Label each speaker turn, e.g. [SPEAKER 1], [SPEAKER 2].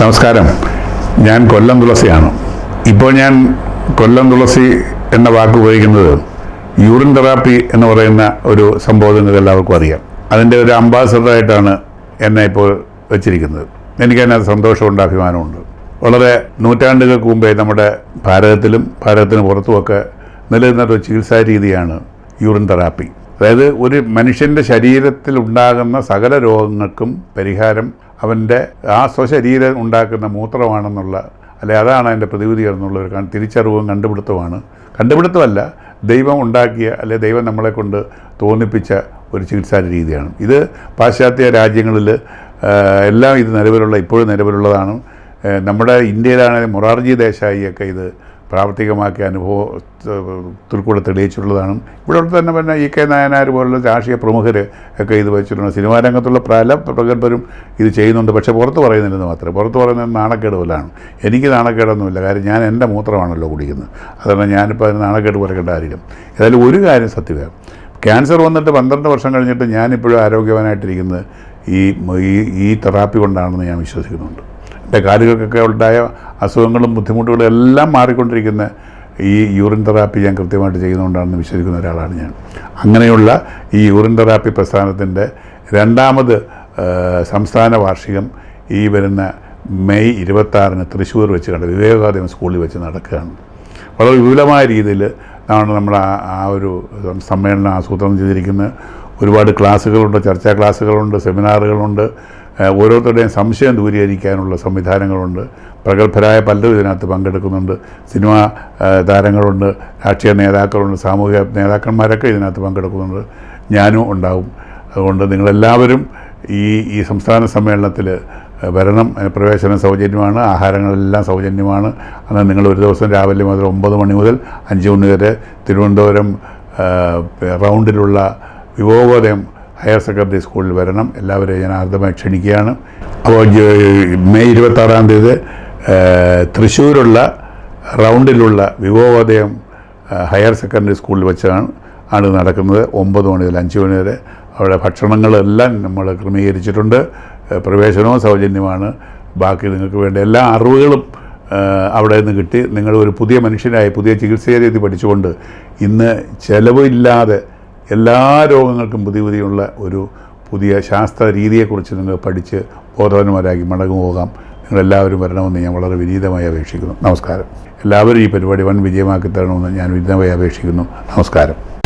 [SPEAKER 1] നമസ്കാരം. ഞാൻ കൊല്ലം തുളസിയാണ്. ഇപ്പോൾ ഞാൻ കൊല്ലം തുളസി എന്ന വാക്ക് ഉപയോഗിക്കുന്നത് യൂറിൻ തെറാപ്പി എന്ന് പറയുന്ന ഒരു സംഭവം നിങ്ങൾക്ക് എല്ലാവർക്കും അറിയാം. അതിന്റെ ഒരു അംബാസഡറായിട്ടാണ് എന്നെ ഇപ്പോൾ വെച്ചിരിക്കുന്നത്. എനിക്കതിനകത്ത് സന്തോഷമുണ്ട് അഭിമാനമുണ്ട്. വളരെ നൂറ്റാണ്ടുകൾക്ക് മുമ്പേ നമ്മുടെ ഭാരതത്തിലും ഭാരതത്തിന് പുറത്തുമൊക്കെ നിലനിന്ന ഒരു ചികിത്സാ രീതിയാണ് യൂറിൻ തെറാപ്പി. അതായത് ഒരു മനുഷ്യന്റെ ശരീരത്തിൽ ഉണ്ടാകുന്ന സകല രോഗങ്ങൾക്കും പരിഹാരം അവന്റെ ആ സ്വശരീരം ഉണ്ടാക്കുന്ന മൂത്രമാണെന്നുള്ള അല്ലെ അതാണ് അതിന്റെ പ്രതിവിധി എന്നുള്ള ഒരു തിരിച്ചറിവും കണ്ടുപിടുത്തമാണ് കണ്ടുപിടുത്തമല്ല ദൈവം ഉണ്ടാക്കിയ അല്ലെ ദൈവം നമ്മളെ കൊണ്ട് തോന്നിപ്പിച്ച ഒരു ചികിത്സാ രീതിയാണ്. ഇത് പാശ്ചാത്യ രാജ്യങ്ങളിൽ എല്ലാം ഇത് നിലവിലുള്ള ഇപ്പോഴും നിലവിലുള്ളതാണ്. നമ്മുടെ ഇന്ത്യയിലാണെങ്കിൽ മൊറാർജി ദേശായിയൊക്കെ ഇത് പ്രാവർത്തികമാക്കിയ അനുഭവത്തിൽ കൂടെ തെളിയിച്ചിട്ടുള്ളതാണ്. ഇവിടെ തന്നെ പിന്നെ ഇ കെ നായനാർ പോലുള്ള രാഷ്ട്രീയ പ്രമുഖർ ഒക്കെ ഇത് വെച്ചിട്ടുണ്ട്. സിനിമാ രംഗത്തുള്ള പല പ്രഗത്ഭരും ഇത് ചെയ്യുന്നുണ്ട്. പക്ഷേ പുറത്ത് പറയുന്നില്ലെന്ന് മാത്രമേ. പുറത്ത് പറയുന്നത് നാണക്കേട് പോലാണ് എനിക്ക് നാണക്കേടൊന്നുമില്ല. കാര്യം ഞാൻ എന്റെ മൂത്രമാണല്ലോ കുടിക്കുന്നത്. അതുകൊണ്ട് ഞാനിപ്പോൾ അതിന് നാണക്കേട് പറയേണ്ട ആരും ഏതായാലും ഒരു കാര്യം സത്യമാണ് ക്യാൻസർ വന്നിട്ട് പന്ത്രണ്ട് വർഷം കഴിഞ്ഞിട്ട് ഞാനിപ്പോഴും ആരോഗ്യവാനായിട്ടിരിക്കുന്നത് ഈ ഈ തെറാപ്പി കൊണ്ടാണെന്ന് ഞാൻ വിശ്വസിക്കുന്നുണ്ട്. കാലുകൾക്കൊക്കെ ഉണ്ടായ അസുഖങ്ങളും ബുദ്ധിമുട്ടുകളും എല്ലാം മാറിക്കൊണ്ടിരിക്കുന്ന ഈ യൂറിൻ തെറാപ്പി ഞാൻ കൃത്യമായിട്ട് ചെയ്യുന്നതുകൊണ്ടാണെന്ന് വിശ്വസിക്കുന്ന ഒരാളാണ് ഞാൻ. അങ്ങനെയുള്ള ഈ യൂറിൻ തെറാപ്പി പ്രസ്ഥാനത്തിന്റെ രണ്ടാമത് സംസ്ഥാന വാർഷികം ഈ വരുന്ന മെയ് ഇരുപത്താറിന് തൃശ്ശൂർ വെച്ച് കണ്ട് വിവേകാനന്ദ സ്കൂളിൽ വെച്ച് നടക്കുകയാണ്. വളരെ വിപുലമായ രീതിയിൽ ആണ് നമ്മൾ ആ ഒരു സമ്മേളനം ആസൂത്രണം ചെയ്തിരിക്കുന്നത്. ഒരുപാട് ക്ലാസ്സുകളുണ്ട് ചർച്ചാ ക്ലാസ്സുകളുണ്ട് സെമിനാറുകളുണ്ട്. ഓരോരുത്തരുടെയും സംശയം ദൂരീകരിക്കാനുള്ള സംവിധാനങ്ങളുണ്ട്. പ്രഗത്ഭരായ പലരും ഇതിനകത്ത് പങ്കെടുക്കുന്നുണ്ട്. സിനിമാ താരങ്ങളുണ്ട്. രാഷ്ട്രീയ നേതാക്കളുണ്ട്. സാമൂഹിക നേതാക്കന്മാരൊക്കെ ഇതിനകത്ത് പങ്കെടുക്കുന്നുണ്ട്. ഞാനും ഉണ്ടാവും. അതുകൊണ്ട് നിങ്ങളെല്ലാവരും ഈ ഈ സംസ്ഥാന സമ്മേളനത്തിൽ വരണം പ്രവേശനം സൗജന്യമാണ്. ആഹാരങ്ങളെല്ലാം സൗജന്യമാണ്. അന്ന് നിങ്ങൾ ഒരു ദിവസം രാവിലെ മുതൽ ഒമ്പത് മണി മുതൽ അഞ്ച് മണി വരെ തിരുവനന്തപുരം റൗണ്ടിലുള്ള വിവോദയം ഹയർ സെക്കൻഡറി സ്കൂളിൽ വരണം. എല്ലാവരെയും ഞാൻ ആർദ്രമായി ക്ഷണിക്കുകയാണ്. അപ്പോൾ മെയ് ഇരുപത്താറാം തീയതി തൃശ്ശൂരുള്ള റൗണ്ടിലുള്ള വിവോദയം ഹയർ സെക്കൻഡറി സ്കൂളിൽ വെച്ചാണ് ആണ് നടക്കുന്നത്. ഒമ്പത് മണി മുതൽ അഞ്ച് മണി വരെ. അവിടെ ഭക്ഷണങ്ങളെല്ലാം നമ്മൾ ക്രമീകരിച്ചിട്ടുണ്ട്. പ്രവേശനവും സൗജന്യമാണ്. ബാക്കി നിങ്ങൾക്ക് വേണ്ട എല്ലാ അറിവുകളും അവിടെ നിന്ന് കിട്ടി. നിങ്ങൾ ഒരു പുതിയ മനുഷ്യനായി പുതിയ ചികിത്സാ രീതി പഠിച്ചുകൊണ്ട് ഇന്ന് ചിലവില്ലാതെ എല്ലാ രോഗങ്ങൾക്കും പുതിയ പുതിയുള്ള ഒരു പുതിയ ശാസ്ത്ര രീതിയെക്കുറിച്ച് നിങ്ങൾ പഠിച്ച് ബോധവാന്മാരാക്കി മടങ്ങു പോകാം. നിങ്ങളെല്ലാവരും വരണമെന്ന് ഞാൻ വളരെ വിനീതമായി അപേക്ഷിക്കുന്നു. നമസ്കാരം. എല്ലാവരും ഈ പരിപാടി വൻ വിജയമാക്കി തരണമെന്ന് ഞാൻ വിനീതമായി അപേക്ഷിക്കുന്നു. നമസ്കാരം.